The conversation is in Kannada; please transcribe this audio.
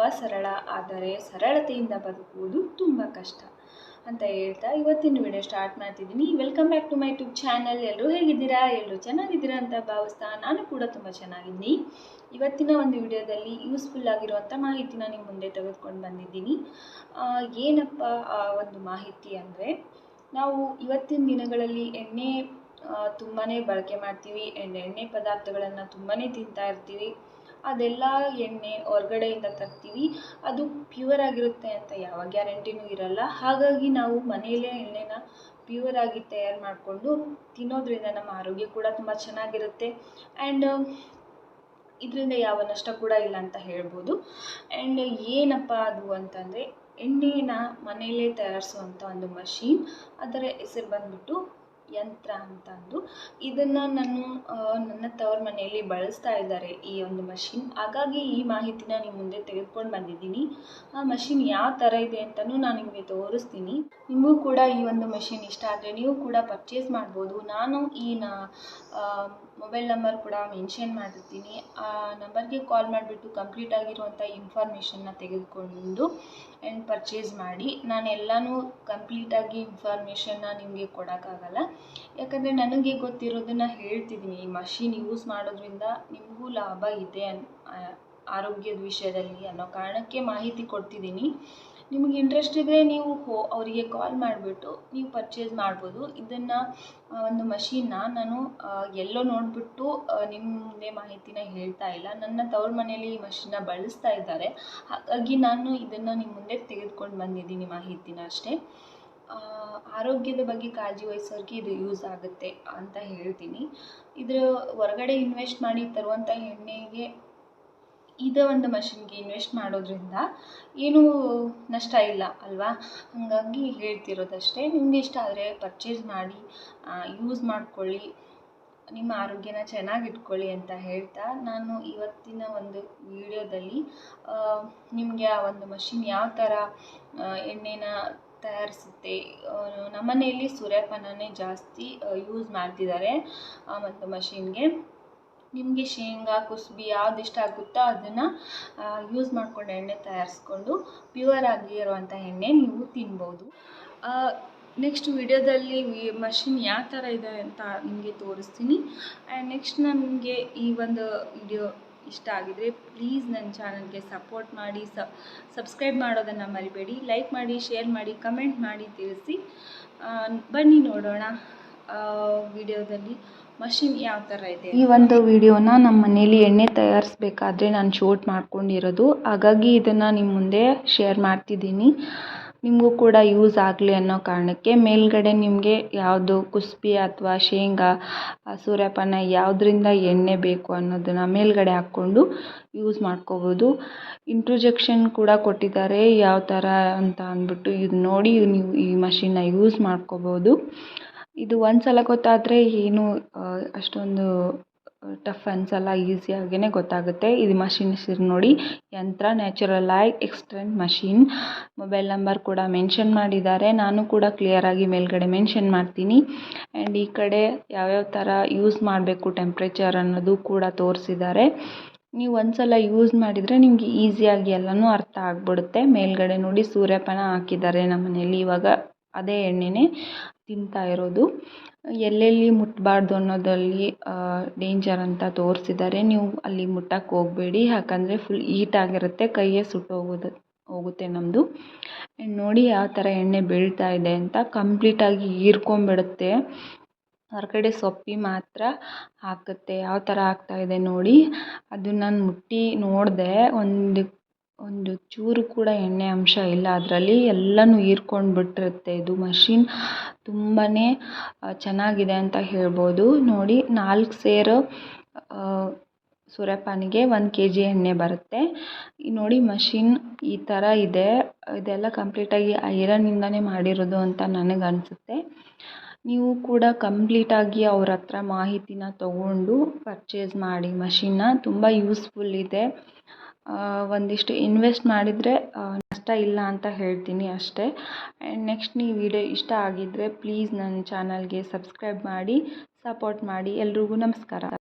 ತುಂಬ ಸರಳ, ಆದರೆ ಸರಳತೆಯಿಂದ ಬದುಕುವುದು ತುಂಬ ಕಷ್ಟ ಅಂತ ಹೇಳ್ತಾ ಇವತ್ತಿನ ವಿಡಿಯೋ ಸ್ಟಾರ್ಟ್ ಮಾಡ್ತಿದ್ದೀನಿ. Welcome back to my YouTube channel ಎಲ್ಲರೂ ಹೇಗಿದ್ದೀರಾ? ಎಲ್ಲರೂ ಚೆನ್ನಾಗಿದ್ದೀರಾ ಅಂತ ಭಾವಿಸ್ತಾ ನಾನು ಕೂಡ ತುಂಬ ಚೆನ್ನಾಗಿದ್ದೀನಿ. ಇವತ್ತಿನ ಒಂದು ವಿಡಿಯೋದಲ್ಲಿ ಯೂಸ್ಫುಲ್ ಆಗಿರುವಂಥ ಮಾಹಿತಿನ ನಿಮ್ಮ ಮುಂದೆ ತೆಗೆದುಕೊಂಡು ಬಂದಿದ್ದೀನಿ. ಏನಪ್ಪ ಆ ಒಂದು ಮಾಹಿತಿ ಅಂದರೆ, ನಾವು ಇವತ್ತಿನ ದಿನಗಳಲ್ಲಿ ಎಣ್ಣೆ ತುಂಬಾ ಬಳಕೆ ಮಾಡ್ತೀವಿ. ಆ್ಯಂಡ್ ಎಣ್ಣೆ ಪದಾರ್ಥಗಳನ್ನು ತುಂಬಾ ತಿಂತಾ ಇರ್ತೀವಿ. ಅದೆಲ್ಲ ಎಣ್ಣೆ ಹೊರ್ಗಡೆಯಿಂದ ತರ್ತೀವಿ. ಅದು ಪ್ಯೂರ್ ಆಗಿರುತ್ತೆ ಅಂತ ಯಾವ ಗ್ಯಾರಂಟಿನೂ ಇರಲ್ಲ. ಹಾಗಾಗಿ ನಾವು ಮನೆಯಲ್ಲೇ ಎಣ್ಣೆನ ಪ್ಯೂರ್ ಆಗಿ ತಯಾರು ಮಾಡಿಕೊಂಡು ತಿನ್ನೋದ್ರಿಂದ ನಮ್ಮ ಆರೋಗ್ಯ ಕೂಡ ತುಂಬ ಚೆನ್ನಾಗಿರುತ್ತೆ. ಆ್ಯಂಡ್ ಇದರಿಂದ ಯಾವ ನಷ್ಟ ಕೂಡ ಇಲ್ಲ ಅಂತ ಹೇಳ್ಬೋದು. ಆ್ಯಂಡ್ ಏನಪ್ಪ ಅದು ಅಂತಂದರೆ, ಎಣ್ಣೆನ ಮನೆಯಲ್ಲೇ ತಯಾರಿಸುವಂಥ ಒಂದು ಮಷೀನ್ ಅದರ ಹೆಸರು ಬಂದ್ಬಿಟ್ಟು ಯಂತ್ರ ಅಂತಂದು. ಇದನ್ನು ನಾನು ನನ್ನ ತವರ ಮನೆಯಲ್ಲಿ ಬಳಸ್ತಾ ಇದ್ದಾರೆ ಈ ಒಂದು ಮಷಿನ್ ಹಾಗಾಗಿ ಈ ಮಾಹಿತಿನ ನಿಮ್ಮ ಮುಂದೆ ತೆಗೆದುಕೊಂಡು ಬಂದಿದ್ದೀನಿ. ಆ ಮಷಿನ್ ಯಾವ ಥರ ಇದೆ ಅಂತಲೂ ನಾನು ನಿಮಗೆ ತೋರಿಸ್ತೀನಿ. ನಿಮಗೂ ಕೂಡ ಈ ಒಂದು ಮಷಿನ್ ಇಷ್ಟ ಆದರೆ ನೀವು ಕೂಡ ಪರ್ಚೇಸ್ ಮಾಡ್ಬೋದು. ನಾನು ಈ ನಾ ಮೊಬೈಲ್ ನಂಬರ್ ಕೂಡ ಮೆನ್ಷನ್ ಮಾಡಿರ್ತೀನಿ. ಆ ನಂಬರ್ಗೆ ಕಾಲ್ ಮಾಡಿಬಿಟ್ಟು ಕಂಪ್ಲೀಟ್ ಆಗಿರುವಂಥ ಇನ್ಫಾರ್ಮೇಷನ್ನ ತೆಗೆದುಕೊಂಡು ಆ್ಯಂಡ್ ಪರ್ಚೇಸ್ ಮಾಡಿ. ನಾನು ಎಲ್ಲನೂ ಕಂಪ್ಲೀಟಾಗಿ ಇನ್ಫಾರ್ಮೇಷನ್ನ ನಿಮಗೆ ಕೊಡೋಕ್ಕಾಗಲ್ಲ. ಯಾಕಂದರೆ ನನಗೆ ಗೊತ್ತಿರೋದನ್ನು ಹೇಳ್ತಿದ್ದೀನಿ. ಈ ಮಷಿನ್ ಯೂಸ್ ಮಾಡೋದ್ರಿಂದ ನಿಮಗೂ ಲಾಭ ಇದೆ ಅನ್ ಆರೋಗ್ಯದ ವಿಷಯದಲ್ಲಿ ಅನ್ನೋ ಕಾರಣಕ್ಕೆ ಮಾಹಿತಿ ಕೊಡ್ತಿದ್ದೀನಿ. ನಿಮಗೆ ಇಂಟ್ರೆಸ್ಟ್ ಇದ್ದರೆ ನೀವು ಹೋ, ಅವರಿಗೆ ಕಾಲ್ ಮಾಡಿಬಿಟ್ಟು ನೀವು ಪರ್ಚೇಸ್ ಮಾಡ್ಬೋದು. ಇದನ್ನು ಒಂದು ಮಷೀನ್ನ ನಾನು ಎಲ್ಲೋ ನೋಡಿಬಿಟ್ಟು ಮುಂದೆ ಮಾಹಿತಿನ ಹೇಳ್ತಾ ಇಲ್ಲ. ನನ್ನ ತವ್ರ ಮನೆಯಲ್ಲಿ ಈ ಮಷೀನ್ನ ಬಳಸ್ತಾ ಇದ್ದಾರೆ. ಹಾಗಾಗಿ ನಾನು ಇದನ್ನು ನಿಮ್ಮ ಮುಂದೆ ತೆಗೆದುಕೊಂಡು ಬಂದಿದ್ದೀನಿ ಮಾಹಿತಿನ ಅಷ್ಟೇ. ಆರೋಗ್ಯದ ಬಗ್ಗೆ ಕಾಳಜಿ ವಹಿಸೋರಿಗೆ ಇದು ಯೂಸ್ ಆಗುತ್ತೆ ಅಂತ ಹೇಳ್ತೀನಿ. ಇದರ ಹೊರಗಡೆ ಇನ್ವೆಸ್ಟ್ ಮಾಡಿ ತರುವಂಥ ಎಣ್ಣೆಗೆ ಇದೇ ಒಂದು ಮಷಿನ್ಗೆ ಇನ್ವೆಸ್ಟ್ ಮಾಡೋದ್ರಿಂದ ಏನೂ ನಷ್ಟ ಇಲ್ಲ ಅಲ್ವಾ? ಹಾಗಾಗಿ ಹೇಳ್ತಿರೋದಷ್ಟೇ. ನಿಮ್ಗೆ ಇಷ್ಟ ಆದರೆ ಪರ್ಚೇಸ್ ಮಾಡಿ ಯೂಸ್ ಮಾಡ್ಕೊಳ್ಳಿ. ನಿಮ್ಮ ಆರೋಗ್ಯನ ಚೆನ್ನಾಗಿಟ್ಕೊಳ್ಳಿ ಅಂತ ಹೇಳ್ತಾ ನಾನು ಇವತ್ತಿನ ಒಂದು ವಿಡಿಯೋದಲ್ಲಿ ನಿಮಗೆ ಆ ಒಂದು ಮಷಿನ್ ಯಾವ ಥರ ಎಣ್ಣೆನ ತಯಾರಿಸುತ್ತೆ. ನಮ್ಮ ನಮ್ಮನೆಯಲ್ಲಿ ಸೂರ್ಯಪಾನನೇ ಜಾಸ್ತಿ ಯೂಸ್ ಮಾಡ್ತಿದ್ದಾರೆ ಮತ್ತು ಮಷೀನ್ಗೆ. ನಿಮಗೆ ಶೇಂಗಾ, ಕುಸುಬಿ ಯಾವ್ದು ಇಷ್ಟ ಆಗುತ್ತೋ ಅದನ್ನು ಯೂಸ್ ಮಾಡಿಕೊಂಡು ಎಣ್ಣೆ ತಯಾರಿಸ್ಕೊಂಡು ಪ್ಯೂರ್ ಆಗಿರುವಂಥ ಎಣ್ಣೆ ನೀವು ತಿನ್ಬೋದು. ನೆಕ್ಸ್ಟ್ ವಿಡಿಯೋದಲ್ಲಿ ಮಷಿನ್ ಯಾವ ಥರ ಇದೆ ಅಂತ ನಿಮಗೆ ತೋರಿಸ್ತೀನಿ. ಆ್ಯಂಡ್ ನೆಕ್ಸ್ಟ್ ನನಗೆ ಈ ಒಂದು ವಿಡಿಯೋ ಇಷ್ಟ ಆಗಿದ್ರೆ ಪ್ಲೀಸ್ ನನ್ನ ಚಾನಲ್ಗೆ ಸಪೋರ್ಟ್ ಮಾಡಿ ಸಬ್ಸ್ಕ್ರೈಬ್ ಮಾಡೋದನ್ನು ಮರಿಬೇಡಿ. ಲೈಕ್ ಮಾಡಿ ಶೇರ್ ಮಾಡಿ ಕಮೆಂಟ್ ಮಾಡಿ ತಿಳಿಸಿ. ಬನ್ನಿ ನೋಡೋಣ ವಿಡಿಯೋದಲ್ಲಿ ಮಷಿನ್ ಯಾವ ಥರ ಇದೆ ಈ ಒಂದು ವಿಡಿಯೋನ ನಮ್ಮ ಮನೇಲಿ ಎಣ್ಣೆ ತಯಾರಿಸ್ಬೇಕಾದ್ರೆ ನಾನು ಶೂಟ್ ಮಾಡ್ಕೊಂಡಿರೋದು. ಹಾಗಾಗಿ ಇದನ್ನು ನಿಮ್ಮ ಮುಂದೆ ಶೇರ್ ಮಾಡ್ತಿದ್ದೀನಿ. ನಿಮಗೂ ಕೂಡ ಯೂಸ್ ಆಗಲಿ ಅನ್ನೋ ಕಾರಣಕ್ಕೆ ಮೇಲ್ಗಡೆ ನಿಮಗೆ ಯಾವುದು ಕುಸ್ಬಿ ಅಥವಾ ಶೇಂಗಾ ಸೂರ್ಯಪಾನ ಯಾವುದ್ರಿಂದ ಎಣ್ಣೆ ಬೇಕು ಅನ್ನೋದನ್ನು ಮೇಲ್ಗಡೆ ಹಾಕ್ಕೊಂಡು ಯೂಸ್ ಮಾಡ್ಕೋಬೋದು. ಇಂಟ್ರೊಜೆಕ್ಷನ್ ಕೂಡ ಕೊಟ್ಟಿದ್ದಾರೆ. ಯಾವ ಥರ ಅಂತ ಅಂದ್ಬಿಟ್ಟು ಇದು ನೋಡಿ ನೀವು ಈ ಮಷಿನ್ನ ಯೂಸ್ ಮಾಡ್ಕೋಬೋದು. ಇದು ಒಂದು ಸಲ ಗೊತ್ತಾದರೆ ಏನು ಅಷ್ಟೊಂದು ಟಫ್ ಅನಿಸಲ್ಲ ಈಸಿಯಾಗೇ ಗೊತ್ತಾಗುತ್ತೆ. ಇದು ಮಷಿನ್ ಹೆಸರು ನೋಡಿ. ಯಂತ್ರ natural I extent machine mobile number ಕೂಡ ಮೆನ್ಷನ್ ಮಾಡಿದ್ದಾರೆ. ನಾನು ಕೂಡ ಕ್ಲಿಯರಾಗಿ ಮೇಲ್ಗಡೆ ಮೆನ್ಷನ್ ಮಾಡ್ತೀನಿ. ಆ್ಯಂಡ್ ಈ ಕಡೆ ಯಾವ್ಯಾವ ಥರ ಯೂಸ್ ಮಾಡಬೇಕು ಟೆಂಪ್ರೇಚರ್ ಅನ್ನೋದು ಕೂಡ ತೋರಿಸಿದ್ದಾರೆ. ನೀವು ಒಂದ್ಸಲ ಯೂಸ್ ಮಾಡಿದರೆ ನಿಮಗೆ ಈಸಿಯಾಗಿ ಎಲ್ಲನೂ ಅರ್ಥ ಆಗ್ಬಿಡುತ್ತೆ. ಮೇಲ್ಗಡೆ ನೋಡಿ ಸೂರ್ಯಪಾನ ಹಾಕಿದ್ದಾರೆ ನಮ್ಮ ಮನೇಲಿ ಇವಾಗ ಅದೇ ಎಣ್ಣೆನೇ. ತಿಂತಾ ಇರೋದು. ಎಲ್ಲೆಲ್ಲಿ ಮುಟ್ಟಬಾರ್ದು ಅನ್ನೋದಲ್ಲಿ ಡೇಂಜರ್ ಅಂತ ತೋರಿಸಿದ್ದಾರೆ. ನೀವು ಅಲ್ಲಿ ಮುಟ್ಟಕ್ಕೆ ಹೋಗಬೇಡಿ. ಯಾಕಂದರೆ ಫುಲ್ ಹೀಟ್ ಆಗಿರುತ್ತೆ, ಕೈಯೇ ಸುಟ್ಟೋಗೋದು ಹೋಗುತ್ತೆ ನಮ್ಮದು ಆ್ಯಂಡ್ ನೋಡಿ ಯಾವ ಥರ ಎಣ್ಣೆ ಬೀಳ್ತಾ ಇದೆ ಅಂತ ಕಂಪ್ಲೀಟಾಗಿ ಹೀರ್ಕೊಂಬಿಡುತ್ತೆ ಹೊರಗಡೆ ಸೊಪ್ಪಿ ಮಾತ್ರ ಹಾಕುತ್ತೆ. ಯಾವ ಥರ ಆಗ್ತಾ ಇದೆ ನೋಡಿ. ಅದು ನಾನು ಮುಟ್ಟಿ ನೋಡಿದೆ. ಒಂದು ಒಂದು ಚೂರು ಕೂಡ ಎಣ್ಣೆ ಅಂಶ ಇಲ್ಲ. ಅದರಲ್ಲಿ ಎಲ್ಲನೂ ಹೀರ್ಕೊಂಡು ಬಿಟ್ಟಿರುತ್ತೆ ಇದು ಮಷೀನ್ ತುಂಬಾ ಚೆನ್ನಾಗಿದೆ ಅಂತ ಹೇಳ್ಬೋದು. ನೋಡಿ, ನಾಲ್ಕು ಸೇರು ಸೂರ್ಯಪಾನಿಗೆ ಒಂದು ಕೆ ಜಿ ಎಣ್ಣೆ ಬರುತ್ತೆ. ನೋಡಿ ಮಷೀನ್ ಈ ಥರ ಇದೆ. ಇದೆಲ್ಲ ಕಂಪ್ಲೀಟಾಗಿ ಐರನ್ನಿಂದನೇ ಮಾಡಿರೋದು ಅಂತ ನನಗೆ ಅನಿಸುತ್ತೆ. ನೀವು ಕೂಡ ಕಂಪ್ಲೀಟಾಗಿ ಅವ್ರ ಹತ್ರ ಮಾಹಿತಿನ ತಗೊಂಡು ಪರ್ಚೇಸ್ ಮಾಡಿ ಮಷಿನ್ನ. ತುಂಬ ಯೂಸ್ಫುಲ್ ಇದೆ. ಒಂದಿಷ್ಟು ಇನ್ವೆಸ್ಟ್ ಮಾಡಿದರೆ ನಷ್ಟ ಇಲ್ಲ ಅಂತ ಹೇಳ್ತೀನಿ ಅಷ್ಟೇ. ಆ್ಯಂಡ್ ನೆಕ್ಸ್ಟ್ ನೀವು ವಿಡಿಯೋ ಇಷ್ಟ ಆಗಿದ್ದರೆ ಪ್ಲೀಸ್ ನನ್ನ ಚಾನಲ್ಗೆ ಸಬ್ಸ್ಕ್ರೈಬ್ ಮಾಡಿ ಸಪೋರ್ಟ್ ಮಾಡಿ ಎಲ್ರಿಗೂ ನಮಸ್ಕಾರ.